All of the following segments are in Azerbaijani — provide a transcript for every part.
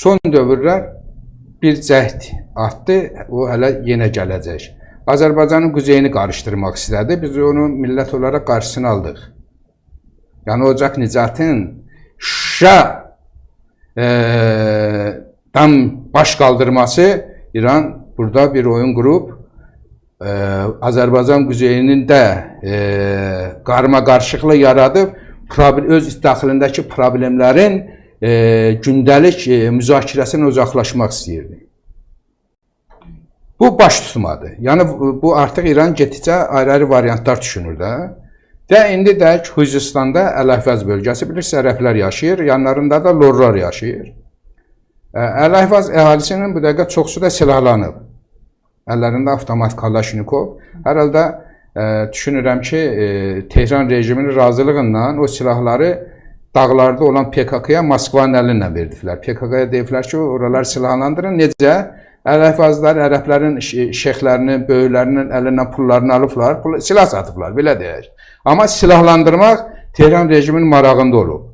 son dövrlər bir cəhd atdı, o hələ yenə gələcək. Azərbaycanın quzeyini qarışdırmaq istədi. Biz onu millət olaraq qarşısını aldıq. Yəni Ocaq Nicatın Şuşa e, dan baş qaldırması İran burada bir oyun qurub e, Azərbaycan quzeyinin də e, qarma qarışıqlıq yaradıb öz daxilindəki problemlərin e, gündəlik e, müzakirəsindən uzaqlaşmaq istəyirdi. Bu baş tutmadı. Yəni bu- artıq İran getdikcə ayrı-ayrı variantlar düşünür də. Və indi də Xuzistanda Ələhvəz bölgəsi bilirsiniz, ərəblər yaşayır, yanlarında da lorlar yaşayır. Ə, Ələhvəz əhalisinin bu dəqiqə çoxsu da silahlanıb. Əllərində avtomat Kalaşnikov. Hər halda ə, düşünürəm ki, ə, Tehran rejiminin razılığı ilə o silahları dağlarda olan PKK-ya Moskvanın əli ilə verdilər. PKK-ya deyiblər ki, oralar silahlandırın. Necə? Ələhvazlar ərəblərin şe- şeyxlərinin, böyüklərinin əlindən pullarını alıblar, pul, silah satıblar, belə deyək. Amma silahlandırmaq Tehran rejiminin marağında olub.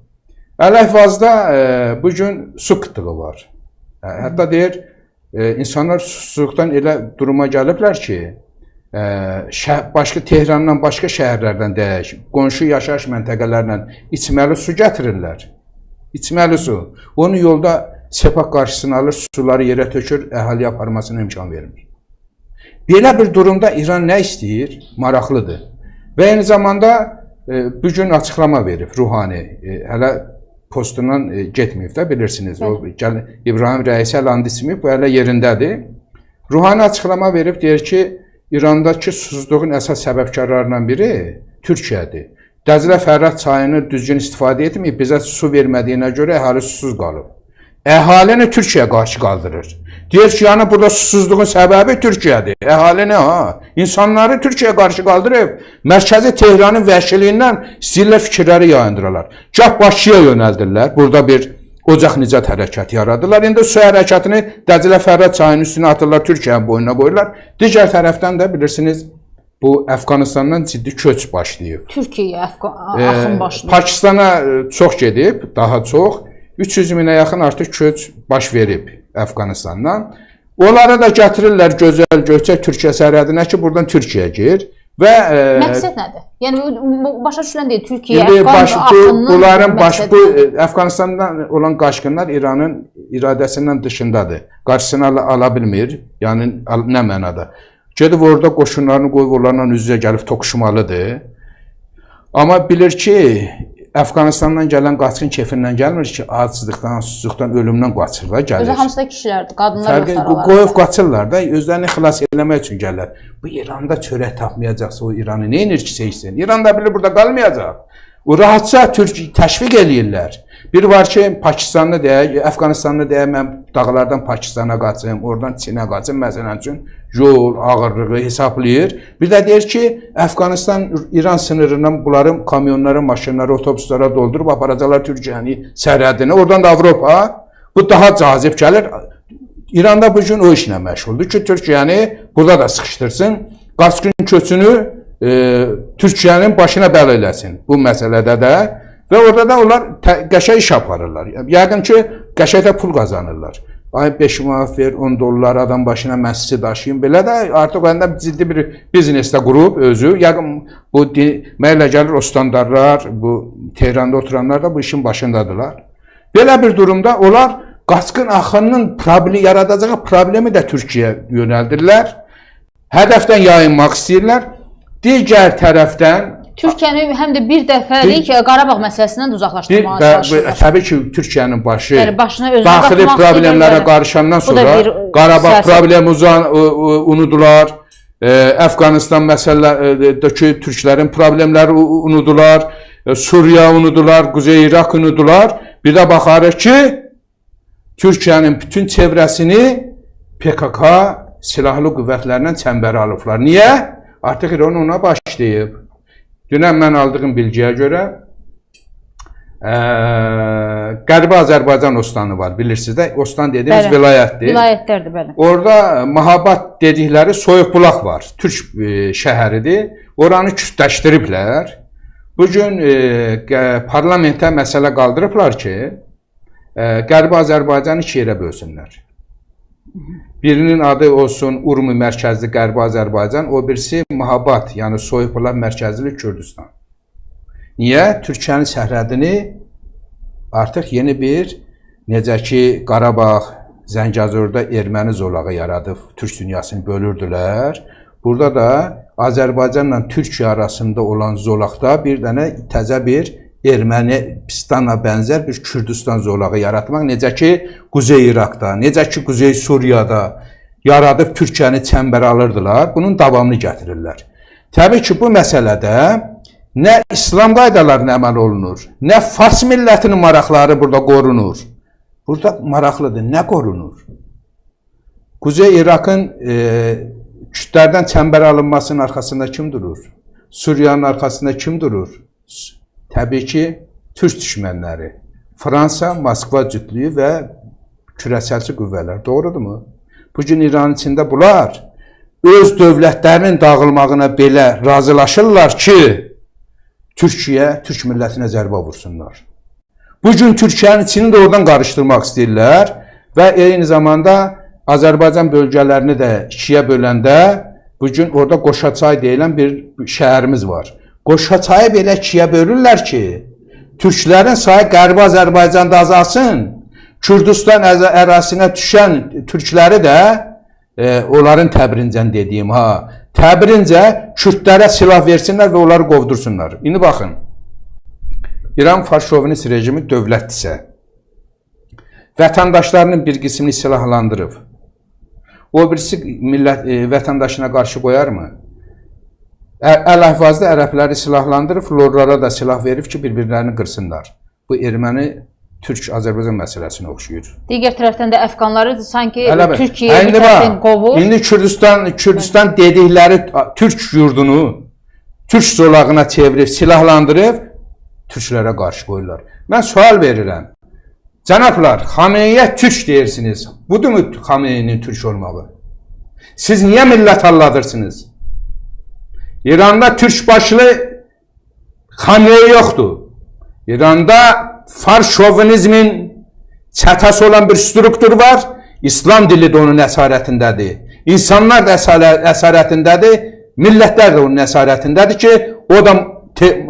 Ələhvazda e, bu gün su qıtlığı var. E, hətta deyir, e, insanlar susuzluqdan elə duruma gəliblər ki, şəh, başqa Tehrandan, başqa şəhərlərdən deyək, qonşu yaşayış məntəqələrindən içməli su gətirirlər. İçməli su. Onu yolda sepak qarşısını alır, suları yerə tökür, əhaliyə aparmasına imkan vermir. Belə bir durumda İran nə istəyir? Maraqlıdır. Və eyni zamanda e, bu gün açıqlama verib Ruhani. E, hələ postundan e, getməyib də bilirsiniz. O gəl İbrahim Rəisi hələ and içməyib, bu hələ yerindədir. Ruhani açıqlama verib deyir ki, İrandakı susuzluğun əsas səbəbkarlarından biri Türkiyədir. Dəzlə Fərrad çayını düzgün istifadə etməyib, bizə su vermədiyinə görə əhali susuz qalıb. Əhalini Türkiyə qarşı qaldırır. Deyir ki, yəni burada susuzluğun səbəbi Türkiyədir. Əhali nə ha? İnsanları Türkiyə qarşı qaldırıb, mərkəzi Tehranın vəhşiliyindən istəyirlər fikirləri yayındırırlar. Gah Bakıya yönəldirlər, burada bir Ocaq Nicat hərəkəti yaradırlar. İndi su hərəkətini Dəclə Fərrad çayının üstünə atırlar, Türkiyənin boynuna qoyurlar. Digər tərəfdən də bilirsiniz, bu Əfqanistandan ciddi köç başlayıb. Türkiyə Əfqan Ee, axın başlayır. Pakistana e, çox gedib, daha çox. 300 minə yaxın artıq köç baş verib Əfqanistandan. Onları da gətirirlər gözəl göçək Türkiyə sərhədinə ki, buradan Türkiyəyə gir və e, Məqsəd nədir? Yəni başa düşülən deyil. Türkiyə Əfqan bu, bunların baş bu nədir? e, Əfqanistandan olan qaçqınlar İranın iradəsindən dışındadır. Qarşısını ala, ala bilmir. Yəni nə mənada? Gedib orada qoşunlarını qoyub onlarla üz-üzə gəlib toqquşmalıdır. Amma bilir ki, Əfqanistandan gələn qaçqın kefindən gəlmir ki, aclıqdan, susuzluqdan, ölümdən qaçır da Özü gəlir. hamısı da kişilərdir, qadınlar yoxdur aralarında. qoyub qaçırlar da, özlərini xilas eləmək üçün gəlirlər. Bu İranda çörək tapmayacaqsa o İranı nə edir ki, seçsin? İran da bilir burada qalmayacaq. O rahatça Türk təşviq eləyirlər. Bir var ki, Pakistanlı deyək, Əfqanistanlı deyək, mən dağlardan Pakistana qaçım, oradan Çinə qaçım məsələn üçün yol ağırlığı hesablayır. Bir də deyir ki, Əfqanistan İran sınırından bunların kamyonları, maşınları, otobuslara doldurub aparacaqlar Türkiyəni sərhədinə. Oradan da Avropa. Bu daha cazib gəlir. İranda bu gün o işlə məşğuldur ki, Türkiyəni burada da sıxışdırsın. Qaçqın köçünü e, Türkiyənin başına bəl eləsin bu məsələdə də və orada da onlar qəşəng iş aparırlar. Yəqin ki, qəşəng də pul qazanırlar. Ay 5 manat ver, 10 dollar adam başına məscid daşıyın. Belə də artıq məndə ciddi bir biznesdə qurub özü. Yəqin bu elə gəlir o standartlar, bu Tehranda oturanlar da bu işin başındadılar. Belə bir durumda onlar qaçqın axınının problemi yaradacağı problemi də Türkiyəyə yönəldirlər. Hədəfdən yayınmaq istəyirlər. Digər tərəfdən Türkiyəni həm də bir dəfəlik Qarabağ məsələsindən də bir, uzaqlaşdırmağa çalışırlar. təbii ki, Türkiyənin başı Yəni başına özünə daxili problemlərə qarışandan sonra bir, e, Qarabağ problemi uzan u- u- unudular. E, Əfqanistan məsələlərdəki türklərin problemləri unudular. E, Suriya unudular, Quzey İraq unudular. Bir də baxarıq ki, Türkiyənin bütün çevrəsini PKK silahlı qüvvətlərlə çəmbərə alıblar. Niyə? Artıq İran ona başlayıb. Dünən mən aldığım bilgiyə görə ə, Qərbi Azərbaycan Ostanı var, bilirsiniz də. Ostan dediyimiz Bəli. vilayətdir. Vilayətlərdir belə. Orada Mahabat dedikləri Soyuqbulaq var. Türk e, şəhəridir. Oranı kütləşdiriblər. Bu gün e, qə- parlamentə məsələ qaldırıblar ki, e, Qərbi Azərbaycanı iki yerə bölsünlər. Birinin adı olsun Urmi mərkəzli Qərbi Azərbaycan, o birisi Mahabat, yəni Soyuqlar mərkəzli Kürdistan. Niyə? Türkiyənin sərhədini artıq yeni bir necə ki Qarabağ, Zəngəzurda erməni zolağı yaradıb türk dünyasını bölürdülər. Burada da Azərbaycanla Türkiyə arasında olan zolaqda bir dənə təzə bir Ermənistana bənzər bir Kürdistan zolağı yaratmaq necə ki Quzey İraqda, necə ki Quzey Suriyada yaradıb Türkiyəni çəmbərə alırdılar. Bunun davamını gətirirlər. Təbii ki, bu məsələdə nə İslam qaydalarına əməl olunur, nə Fars millətinin maraqları burada qorunur. Burada maraqlıdır, nə qorunur? Quzey İraqın e, kütlərdən çəmbərə alınmasının arxasında kim durur? Suriyanın arxasında kim durur? Təbii ki, türk düşmənləri. Fransa, Moskva cütlüyü və kürəsəlçi qüvvələr. Doğrudurmu? Bu gün İranın içində bunlar öz dövlətlərinin dağılmağına belə razılaşırlar ki, Türkiyə, türk millətinə zərbə vursunlar. Bu gün Türkiyənin içini də oradan qarışdırmaq istəyirlər və eyni zamanda Azərbaycan bölgələrini də ikiyə böləndə bu gün orada Qoşaçay deyilən bir şəhərimiz var. Qoşaçayı belə ikiyə bölürlər ki, türklərin sayı Qərbi Azərbaycanda azalsın. Kürdistan ərazisinə düşən türkləri də e, onların təbrincən dediyim ha, təbrincə kürdlərə silah versinlər və onları qovdursunlar. İndi baxın. İran faşovinist rejimi dövlətdirsə, vətəndaşlarının bir qismini silahlandırıb, o birisi millət e, vətəndaşına qarşı qoyarmı? Ə- Əl-Əhvazda ərəbləri silahlandırıb, lorlara da silah verib ki, bir-birlərini qırsınlar. Bu erməni Türk-Azərbaycan məsələsinə oxşuyur. Digər tərəfdən də əfqanları sanki Əlbəttə. Türkiyə İndi tərəfdən qovur. İndi Kürdistan Kürdistan dedikləri türk yurdunu türk zolağına çevirib silahlandırıb türklərə qarşı qoyurlar. Mən sual verirəm. Cənablar, Xameyniyə türk deyirsiniz. Budurmu Xameyninin türk olmağı? Siz niyə millət alladırsınız? İranda türk başlı Xamneyi yoxdur. İranda fars şovinizmin çətəsi olan bir struktur var. İslam dili də onun əsarətindədir. İnsanlar da əsarə- əsarətindədir. Millətlər də onun əsarətindədir ki, o da te-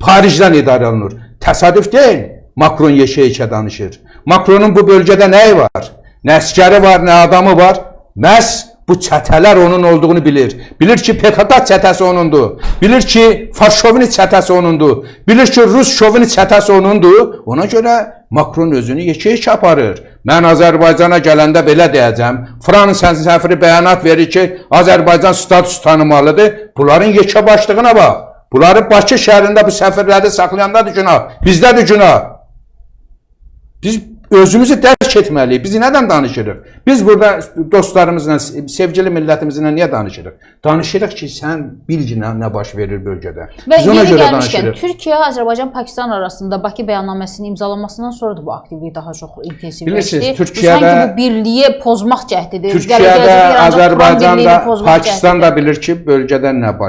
Parijdən idarə olunur. Təsadüf deyil. Makron yeşə-yeşə danışır. Makronun bu bölgədə nəyi var? Nə əskəri var, nə adamı var? Məhz bu çətələr onun olduğunu bilir. Bilir ki, PKK çətəsi onundur. Bilir ki, Fars çətəsi onundur. Bilir ki, Rus şovinist çətəsi onundur. Ona görə Makron özünü yeşə-yeşə aparır. Mən Azərbaycana gələndə belə deyəcəm. Fransa səfiri bəyanat verir ki, Azərbaycan status tanımalıdır. Bunların yekə başlığına bax. Bunları Bakı şəhərində bu səfirləri saxlayanda günah. Bizdədir günah. Biz özümüzü dərk etməliyik. Biz nədən danışırıq? Biz burada dostlarımızla, sevgili millətimizlə niyə danışırıq? Danışırıq ki, sən bil ki, nə, nə baş verir bölgədə. Və Biz ona görə danışırıq. Türkiyə, Azərbaycan, Pakistan arasında Bakı bəyannamasının imzalanmasından sonra da bu aktivlik daha çox intensivləşdi. Türkiyədə- bu birliyi pozmaq cəhdidir. Türkiyədə, birliyini pozmaq Pakistan cəhdidir. da bilir ki, bölgədə nə baş